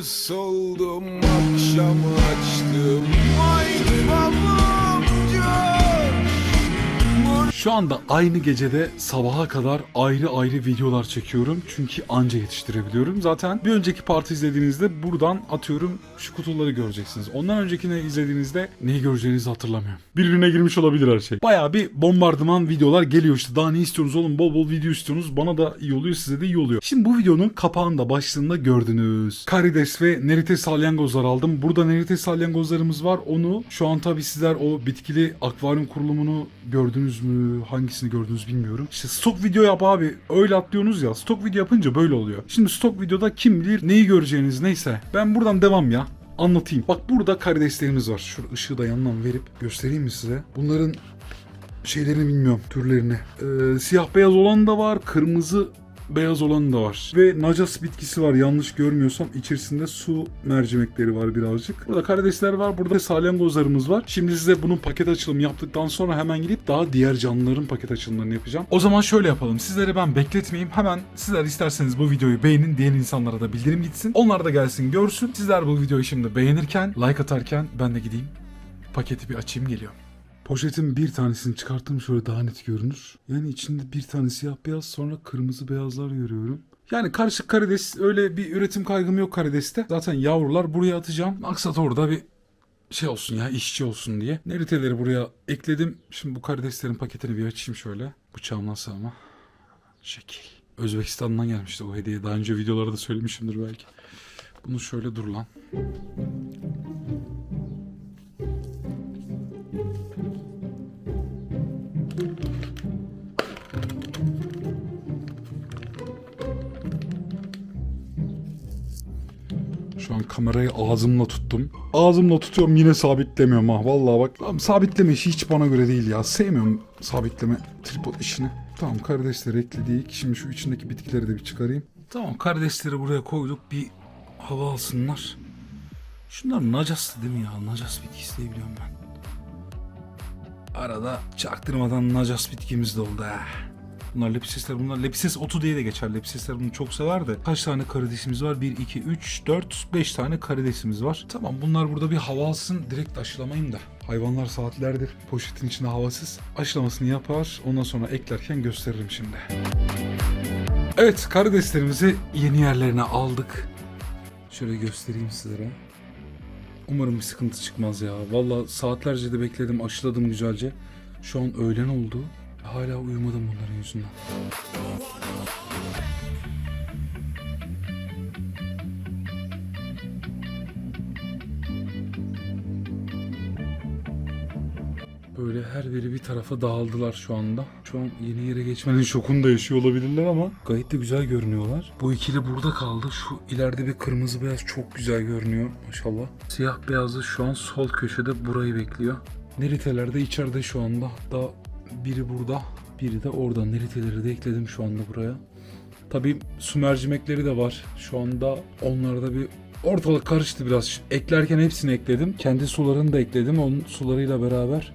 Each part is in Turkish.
Gündüz oldum akşam açtım. Haydi babam Şu anda aynı gecede sabaha kadar ayrı ayrı videolar çekiyorum. Çünkü anca yetiştirebiliyorum. Zaten bir önceki parti izlediğinizde buradan atıyorum şu kutuları göreceksiniz. Ondan öncekini izlediğinizde neyi göreceğinizi hatırlamıyorum. Birbirine girmiş olabilir her şey. Baya bir bombardıman videolar geliyor işte. Daha ne istiyorsunuz oğlum? Bol bol video istiyorsunuz. Bana da iyi oluyor size de iyi oluyor. Şimdi bu videonun kapağında başlığında gördünüz. Karides ve nerite salyangozlar aldım. Burada nerite salyangozlarımız var. Onu şu an tabii sizler o bitkili akvaryum kurulumunu gördünüz mü? Hangisini gördünüz bilmiyorum. İşte stok video yap abi. Öyle atlıyorsunuz ya. Stok video yapınca böyle oluyor. Şimdi stok videoda kim bilir neyi göreceğiniz neyse. Ben buradan devam ya anlatayım. Bak burada karideslerimiz var. Şu ışığı da yandan verip göstereyim mi size? Bunların şeylerini bilmiyorum türlerini. Ee, siyah beyaz olan da var, kırmızı beyaz olan da var. Ve nacas bitkisi var yanlış görmüyorsam. içerisinde su mercimekleri var birazcık. Burada karidesler var, burada salyangozlarımız var. Şimdi size bunun paket açılımı yaptıktan sonra hemen gidip daha diğer canlıların paket açılımlarını yapacağım. O zaman şöyle yapalım. Sizleri ben bekletmeyeyim. Hemen sizler isterseniz bu videoyu beğenin. Diğer insanlara da bildirim gitsin. Onlar da gelsin görsün. Sizler bu videoyu şimdi beğenirken, like atarken ben de gideyim. Paketi bir açayım geliyorum. Poşetin bir tanesini çıkarttım şöyle daha net görünür. Yani içinde bir tane siyah beyaz sonra kırmızı beyazlar görüyorum. Yani karışık karides öyle bir üretim kaygım yok karideste. Zaten yavrular buraya atacağım. Maksat orada bir şey olsun ya işçi olsun diye. Neriteleri buraya ekledim. Şimdi bu karideslerin paketini bir açayım şöyle. Bıçağım nasıl ama. Şekil. Özbekistan'dan gelmişti bu hediye. Daha önce videolarda söylemişimdir belki. Bunu şöyle dur lan. Şu an kamerayı ağzımla tuttum. Ağzımla tutuyorum yine sabitlemiyorum ha. Vallahi bak abi sabitleme işi hiç bana göre değil ya. Sevmiyorum sabitleme tripod işini. Tamam karidesleri ekledik. Şimdi şu içindeki bitkileri de bir çıkarayım. Tamam karidesleri buraya koyduk. Bir hava alsınlar. Şunlar nacaslı değil mi ya? Nacas bitkisi diye biliyorum ben. Arada çaktırmadan nacas bitkimiz de oldu ha. Bunlar lepisesler bunlar. Lepises otu diye de geçer. Lepisesler bunu çok sever de. Kaç tane karidesimiz var? 1, 2, 3, 4, 5 tane karidesimiz var. Tamam bunlar burada bir hava alsın. Direkt aşılamayayım da. Hayvanlar saatlerdir poşetin içinde havasız. Aşılamasını yapar. Ondan sonra eklerken gösteririm şimdi. Evet karideslerimizi yeni yerlerine aldık. Şöyle göstereyim sizlere. Umarım bir sıkıntı çıkmaz ya. Valla saatlerce de bekledim, aşıladım güzelce. Şu an öğlen oldu. Hala uyumadım bunların yüzünden. Böyle her biri bir tarafa dağıldılar şu anda. Şu an yeni yere geçmenin şokunu da yaşıyor olabilirler ama gayet de güzel görünüyorlar. Bu ikili burada kaldı. Şu ileride bir kırmızı beyaz çok güzel görünüyor maşallah. Siyah beyazı şu an sol köşede burayı bekliyor. Neriteler de içeride şu anda. Hatta biri burada, biri de orada. Neriteleri de ekledim şu anda buraya. Tabii su mercimekleri de var. Şu anda onlarda bir ortalık karıştı biraz. Eklerken hepsini ekledim. Kendi sularını da ekledim. Onun sularıyla beraber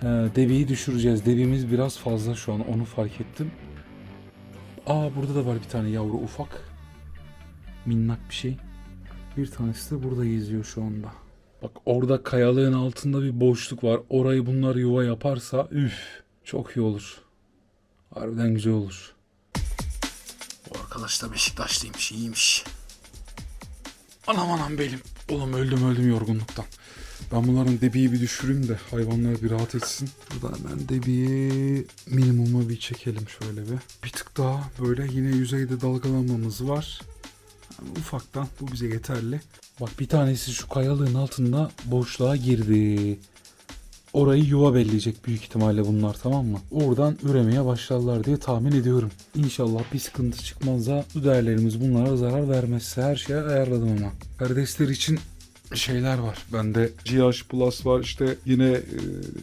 He, debiyi düşüreceğiz. Debimiz biraz fazla şu an onu fark ettim. Aa burada da var bir tane yavru ufak. Minnak bir şey. Bir tanesi de burada geziyor şu anda. Bak orada kayalığın altında bir boşluk var. Orayı bunlar yuva yaparsa üf çok iyi olur. Harbiden güzel olur. Bu arkadaş da Beşiktaşlıymış iyiymiş. Anam anam benim. Oğlum öldüm öldüm yorgunluktan. Ben bunların debiyi bir düşüreyim de hayvanlar bir rahat etsin. Burada hemen debiyi minimuma bir çekelim şöyle bir. Bir tık daha böyle yine yüzeyde dalgalanmamız var. Ufaktan bu bize yeterli. Bak bir tanesi şu kayalığın altında boşluğa girdi. Orayı yuva belleyecek büyük ihtimalle bunlar tamam mı? Oradan üremeye başlarlar diye tahmin ediyorum. İnşallah bir sıkıntı çıkmaz da su değerlerimiz bunlara zarar vermezse her şeye ayarladım ama. Karidesler için şeyler var. Bende GH Plus var. İşte yine e,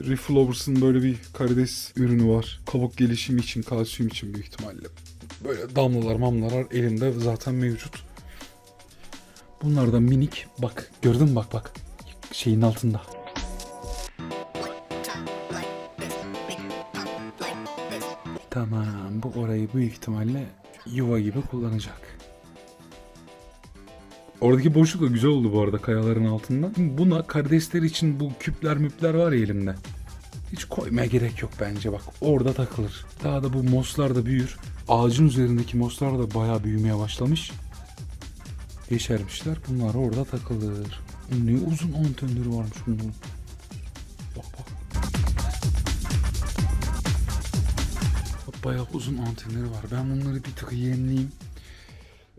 Reflowers'ın böyle bir karides ürünü var. Kabuk gelişimi için, kalsiyum için büyük ihtimalle. Böyle damlalar mamlalar elimde zaten mevcut. Bunlar da minik. Bak gördün mü bak bak. Şeyin altında. Tamam bu orayı büyük ihtimalle yuva gibi kullanacak. Oradaki boşluk da güzel oldu bu arada kayaların altında. Buna karidesler için bu küpler müpler var ya elimde. Hiç koymaya gerek yok bence bak. Orada takılır. Daha da bu moslar da büyür. Ağacın üzerindeki moslar da bayağı büyümeye başlamış. Yeşermişler. Bunlar orada takılır. Ne uzun antennleri varmış bunların. Bak bak. Bak bayağı uzun antenleri var. Ben bunları bir tık yemleyeyim.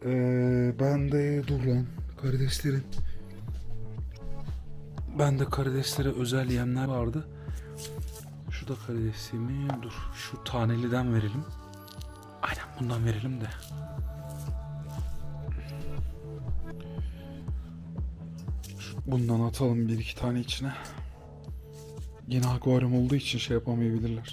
Ee, ben de dur lan karideslerin. Ben de karideslere özel yemler vardı. Şu da karidesi mi? Dur şu taneliden verelim. Aynen bundan verelim de. Bundan atalım bir iki tane içine. Yine akvaryum olduğu için şey yapamayabilirler.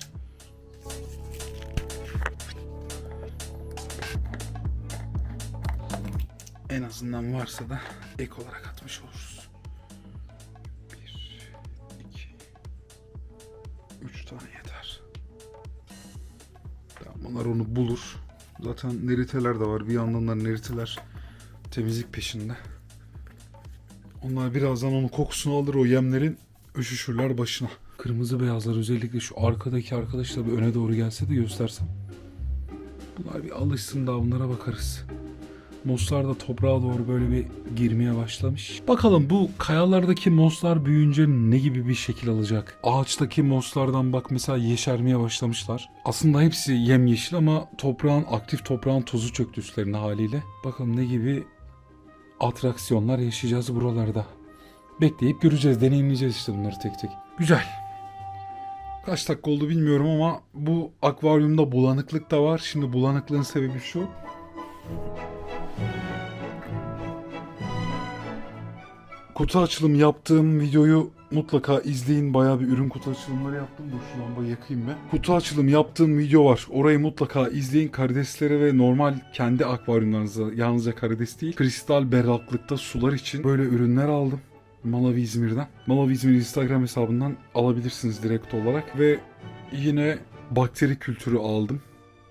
En azından varsa da ek olarak atmış oluruz. Bir, iki, üç tane yeter. Tamam, bunlar onu bulur. Zaten neriteler de var. Bir yandan da neriteler temizlik peşinde. Onlar birazdan onun kokusunu alır o yemlerin üşüşürler başına. Kırmızı beyazlar özellikle şu arkadaki arkadaşlar bir öne doğru gelse de göstersem. Bunlar bir alışsın daha bunlara bakarız. Moslar da toprağa doğru böyle bir girmeye başlamış. Bakalım bu kayalardaki moslar büyüyünce ne gibi bir şekil alacak? Ağaçtaki moslardan bak mesela yeşermeye başlamışlar. Aslında hepsi yemyeşil ama toprağın aktif toprağın tozu çöktü üstlerine haliyle. Bakalım ne gibi atraksiyonlar yaşayacağız buralarda. Bekleyip göreceğiz, deneyimleyeceğiz işte bunları tek tek. Güzel. Kaç dakika oldu bilmiyorum ama bu akvaryumda bulanıklık da var. Şimdi bulanıklığın sebebi şu. Kutu açılım yaptığım videoyu mutlaka izleyin. Bayağı bir ürün kutu açılımları yaptım. Dur şu lambayı yakayım ben. Kutu açılım yaptığım video var. Orayı mutlaka izleyin. Karideslere ve normal kendi akvaryumlarınıza yalnızca karides değil. Kristal berraklıkta sular için böyle ürünler aldım. Malawi İzmir'den. Malawi İzmir Instagram hesabından alabilirsiniz direkt olarak. Ve yine bakteri kültürü aldım.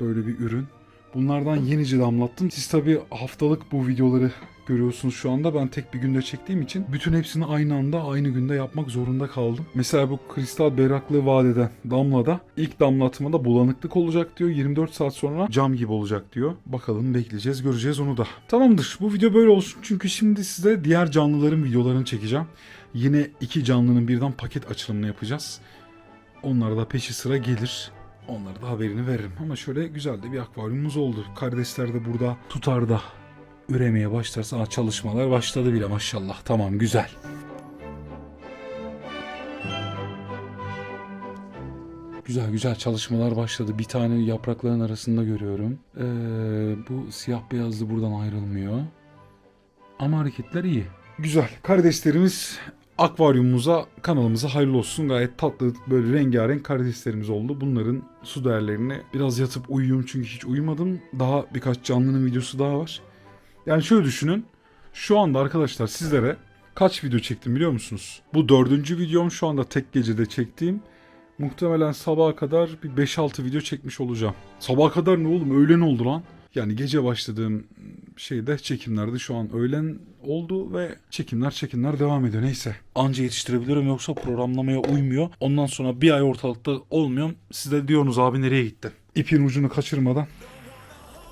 Böyle bir ürün. Bunlardan yenice damlattım. Siz tabi haftalık bu videoları görüyorsunuz şu anda. Ben tek bir günde çektiğim için bütün hepsini aynı anda aynı günde yapmak zorunda kaldım. Mesela bu kristal berraklığı vaat eden damlada ilk damlatmada bulanıklık olacak diyor. 24 saat sonra cam gibi olacak diyor. Bakalım bekleyeceğiz göreceğiz onu da. Tamamdır bu video böyle olsun çünkü şimdi size diğer canlıların videolarını çekeceğim. Yine iki canlının birden paket açılımını yapacağız. Onlar da peşi sıra gelir. Onlara da haberini veririm. Ama şöyle güzel de bir akvaryumumuz oldu. Kardeşler de burada tutar da üremeye başlarsa Aa, çalışmalar başladı bile maşallah. Tamam güzel. Güzel güzel çalışmalar başladı. Bir tane yaprakların arasında görüyorum. Ee, bu siyah beyazlı buradan ayrılmıyor. Ama hareketler iyi. Güzel. Karideslerimiz akvaryumumuza, kanalımıza hayırlı olsun. Gayet tatlı böyle rengarenk karideslerimiz oldu. Bunların su değerlerini biraz yatıp uyuyayım çünkü hiç uyumadım. Daha birkaç canlının videosu daha var. Yani şöyle düşünün. Şu anda arkadaşlar sizlere kaç video çektim biliyor musunuz? Bu dördüncü videom şu anda tek gecede çektiğim. Muhtemelen sabaha kadar bir 5-6 video çekmiş olacağım. Sabaha kadar ne oğlum öğlen oldu lan. Yani gece başladığım şeyde çekimlerde şu an öğlen oldu ve çekimler çekimler devam ediyor neyse. Anca yetiştirebilirim yoksa programlamaya uymuyor. Ondan sonra bir ay ortalıkta olmuyorum. Siz de diyorsunuz abi nereye gitti? İpin ucunu kaçırmadan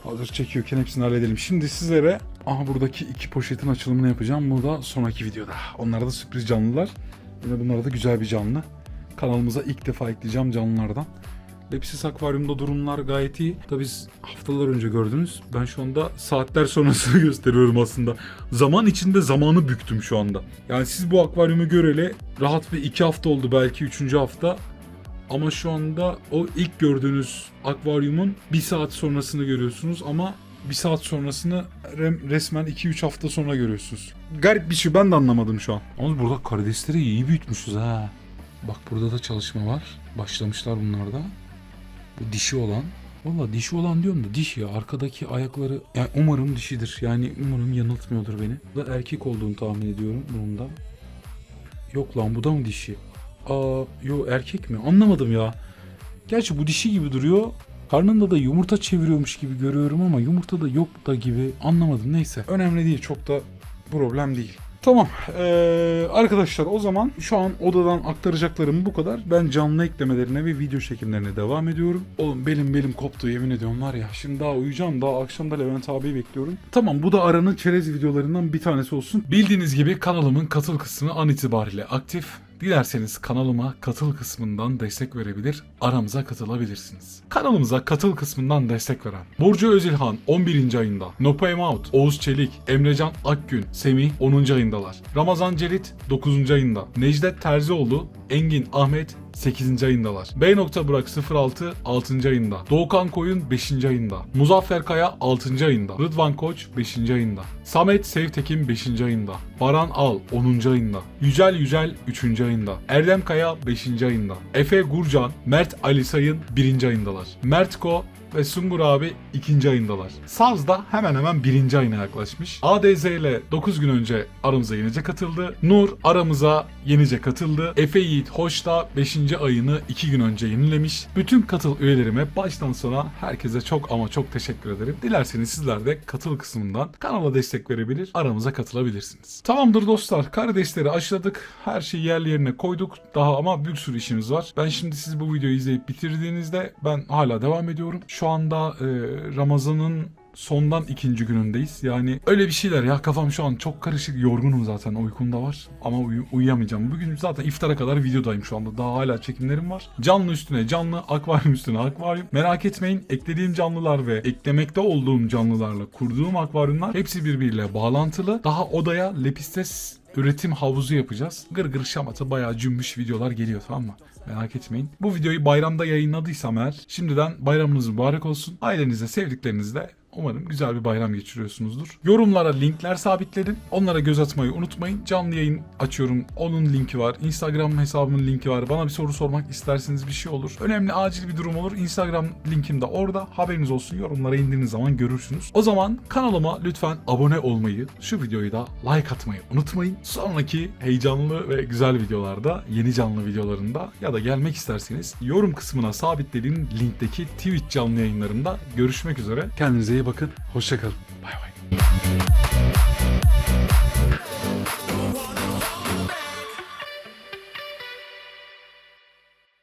Hazır çekiyorken hepsini halledelim. Şimdi sizlere aha buradaki iki poşetin açılımını yapacağım. Bu da sonraki videoda. Onlar da sürpriz canlılar. Yine bunlar da güzel bir canlı. Kanalımıza ilk defa ekleyeceğim canlılardan. Lepsis akvaryumda durumlar gayet iyi. Tabi siz haftalar önce gördünüz. Ben şu anda saatler sonrasını gösteriyorum aslında. Zaman içinde zamanı büktüm şu anda. Yani siz bu akvaryumu göreli rahat bir iki hafta oldu belki üçüncü hafta. Ama şu anda o ilk gördüğünüz akvaryumun bir saat sonrasını görüyorsunuz ama bir saat sonrasını resmen 2-3 hafta sonra görüyorsunuz. Garip bir şey ben de anlamadım şu an. Ama burada karidesleri iyi büyütmüşüz ha. Bak burada da çalışma var. Başlamışlar bunlar da. Bu dişi olan. Valla dişi olan diyorum da dişi ya. Arkadaki ayakları yani umarım dişidir. Yani umarım yanıltmıyordur beni. Bu da erkek olduğunu tahmin ediyorum bunun da. Yok lan bu da mı dişi? Aa yo erkek mi? Anlamadım ya. Gerçi bu dişi gibi duruyor. Karnında da yumurta çeviriyormuş gibi görüyorum ama yumurta da yok da gibi anlamadım. Neyse önemli değil çok da Problem değil. Tamam ee, arkadaşlar o zaman şu an odadan aktaracaklarım bu kadar. Ben canlı eklemelerine ve video çekimlerine devam ediyorum. Oğlum belim belim koptu yemin ediyorum var ya. Şimdi daha uyuyacağım daha akşam da Levent abiyi bekliyorum. Tamam bu da aranın çerez videolarından bir tanesi olsun. Bildiğiniz gibi kanalımın katıl kısmı an itibariyle aktif. Dilerseniz kanalıma katıl kısmından destek verebilir, aramıza katılabilirsiniz. Kanalımıza katıl kısmından destek veren Burcu Özilhan 11. ayında, Nopay Maut, Oğuz Çelik, Emrecan Akgün, Semih 10. ayındalar. Ramazan Cerit 9. ayında, Necdet Terzioğlu, Engin Ahmet 8. ayındalar. B. Burak 06 6. ayında. Doğukan Koyun 5. ayında. Muzaffer Kaya 6. ayında. Rıdvan Koç 5. ayında. Samet Sevtekin 5. ayında. Baran Al 10. ayında. Yücel Yücel 3. ayında. Erdem Kaya 5. ayında. Efe Gurcan, Mert Ali Sayın 1. ayındalar. Mert Ko ve Sungur abi 2. ayındalar. Saz da hemen hemen 1. ayına yaklaşmış. ADZ ile 9 gün önce aramıza yenice katıldı. Nur aramıza yenice katıldı. Efe Yiğit Hoş da 5. ayını 2 gün önce yenilemiş. Bütün katıl üyelerime baştan sona herkese çok ama çok teşekkür ederim. Dilerseniz sizler de katıl kısmından kanala destek verebilir, aramıza katılabilirsiniz. Tamamdır dostlar. Kardeşleri aşıladık. Her şeyi yerli yerine koyduk. Daha ama bir sürü işimiz var. Ben şimdi siz bu videoyu izleyip bitirdiğinizde ben hala devam ediyorum. Şu anda e, Ramazan'ın sondan ikinci günündeyiz. Yani öyle bir şeyler ya kafam şu an çok karışık yorgunum zaten uykum da var ama uyu- uyuyamayacağım. Bugün zaten iftara kadar videodayım şu anda daha hala çekimlerim var. Canlı üstüne canlı akvaryum üstüne akvaryum. Merak etmeyin eklediğim canlılar ve eklemekte olduğum canlılarla kurduğum akvaryumlar hepsi birbiriyle bağlantılı. Daha odaya lepistes üretim havuzu yapacağız. Gır gır şamata bayağı cümbüş videolar geliyor tamam mı? Merak etmeyin. Bu videoyu bayramda yayınladıysam eğer şimdiden bayramınız mübarek olsun. Ailenizle, sevdiklerinizle Umarım güzel bir bayram geçiriyorsunuzdur. Yorumlara linkler sabitledim. Onlara göz atmayı unutmayın. Canlı yayın açıyorum. Onun linki var. Instagram hesabımın linki var. Bana bir soru sormak isterseniz bir şey olur. Önemli acil bir durum olur. Instagram linkim de orada. Haberiniz olsun. Yorumlara indiğiniz zaman görürsünüz. O zaman kanalıma lütfen abone olmayı, şu videoyu da like atmayı unutmayın. Sonraki heyecanlı ve güzel videolarda, yeni canlı videolarında ya da gelmek isterseniz yorum kısmına sabitlediğim linkteki Twitch canlı yayınlarında görüşmek üzere. Kendinize iyi bakın. Hoşçakalın. Bay bay.